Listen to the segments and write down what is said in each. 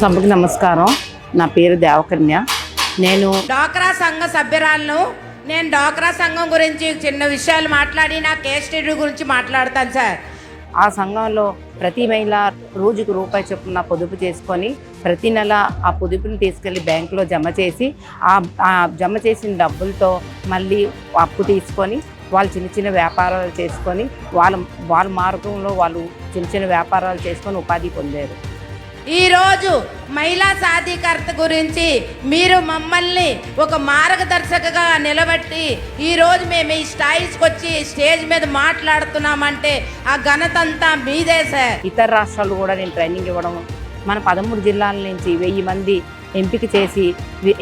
సభకు నమస్కారం. నా పేరు దేవకన్య. నేను డాక్రా సంఘ సభ్యురాలను నేను డాక్రా సంఘం గురించి చిన్న విషయాలు మాట్లాడి నా కేస్ స్టడీ గురించి మాట్లాడతాను సార్. ఆ సంఘంలో ప్రతి మహిళ రోజుకు రూపాయి చొప్పున పొదుపు చేసుకొని ప్రతి నెల ఆ పొదుపుని తీసుకెళ్ళి బ్యాంకులో జమ చేసి ఆ ఆ జమ చేసిన డబ్బులతో మళ్ళీ అప్పు తీసుకొని వాళ్ళు చిన్న చిన్న వ్యాపారాలు చేసుకొని వాళ్ళ వాళ్ళ మార్గంలో వాళ్ళు చిన్న చిన్న వ్యాపారాలు చేసుకొని ఉపాధి పొందారు. ఈరోజు మహిళా సాధికారత గురించి మీరు మమ్మల్ని ఒక మార్గదర్శకగా నిలబెట్టి ఈరోజు మేము ఈ స్టైల్స్కి వచ్చి స్టేజ్ మీద మాట్లాడుతున్నామంటే ఆ ఘనత అంతా మీదే సార్. ఇతర రాష్ట్రాలు కూడా నేను ట్రైనింగ్ ఇవ్వడం మన పదమూడు జిల్లాల నుంచి వెయ్యి మంది ఎంపిక చేసి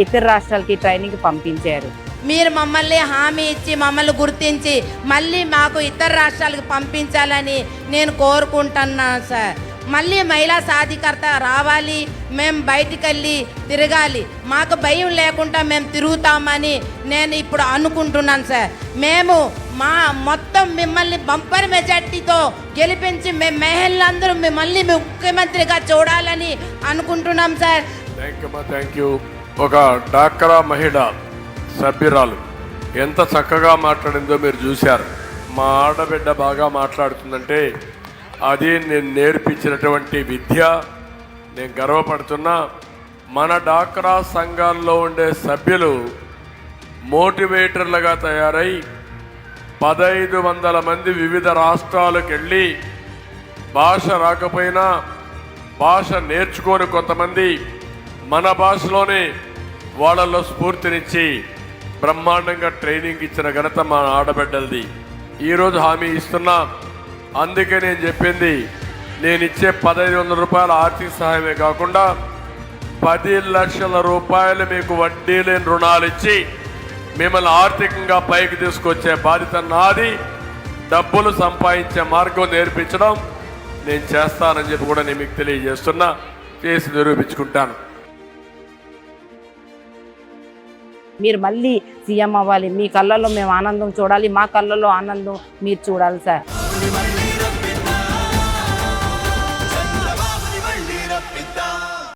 ఇతర రాష్ట్రాలకి ట్రైనింగ్ పంపించారు. మీరు మమ్మల్ని హామీ ఇచ్చి మమ్మల్ని గుర్తించి మళ్ళీ మాకు ఇతర రాష్ట్రాలకు పంపించాలని నేను కోరుకుంటున్నాను సార్. మళ్ళీ మహిళా సాధికారత రావాలి మేము బయటికి వెళ్ళి తిరగాలి. మాకు భయం లేకుండా మేము తిరుగుతామని నేను ఇప్పుడు అనుకుంటున్నాను సార్. మేము మా మొత్తం మిమ్మల్ని బంపర్ మెజార్టీతో గెలిపించి మేము మహిళలందరూ మిమ్మల్ని ముఖ్యమంత్రిగా చూడాలని అనుకుంటున్నాం sir. Thank you thank you ఒక డాక్రా మహిళ సభ్యురాలు ఎంత చక్కగా మాట్లాడిందో మీరు చూశారు. మా ఆడబిడ్డ బాగా మాట్లాడుతుందంటే అది నేను నేర్పించినటువంటి విద్య. నేను గర్వపడుతున్నా మన డాక్రా సంఘాల్లో ఉండే సభ్యులు మోటివేటర్లుగా తయారై పదహైదు వందల మంది వివిధ రాష్ట్రాలకు వెళ్ళి భాష రాకపోయినా భాష నేర్చుకొని కొంతమంది మన భాషలోనే వాళ్ళలో స్ఫూర్తినిచ్చి బ్రహ్మాండంగా ట్రైనింగ్ ఇచ్చిన ఘనత మన ఆడబిడ్డలది. ఈరోజు హామీ ఇస్తున్నా. అందుకే నేను చెప్పింది నేను ఇచ్చే పదహైదు వందల రూపాయల ఆర్థిక సహాయమే కాకుండా పది లక్షల రూపాయలు మీకు వడ్డీ లేని రుణాలు ఇచ్చి మిమ్మల్ని ఆర్థికంగా పైకి తీసుకొచ్చే బాధ్యత నాది. డబ్బులు సంపాదించే మార్గం నేర్పించడం నేను చేస్తానని చెప్పి కూడా నేను మీకు తెలియజేస్తున్నా. చేసి నిరూపించుకుంటాను. మీరు మళ్ళీ సీఎం అవ్వాలి. మీ కళ్ళల్లో మేము ఆనందం చూడాలి. మా కళ్ళల్లో ఆనందం మీరు చూడాలి సార్.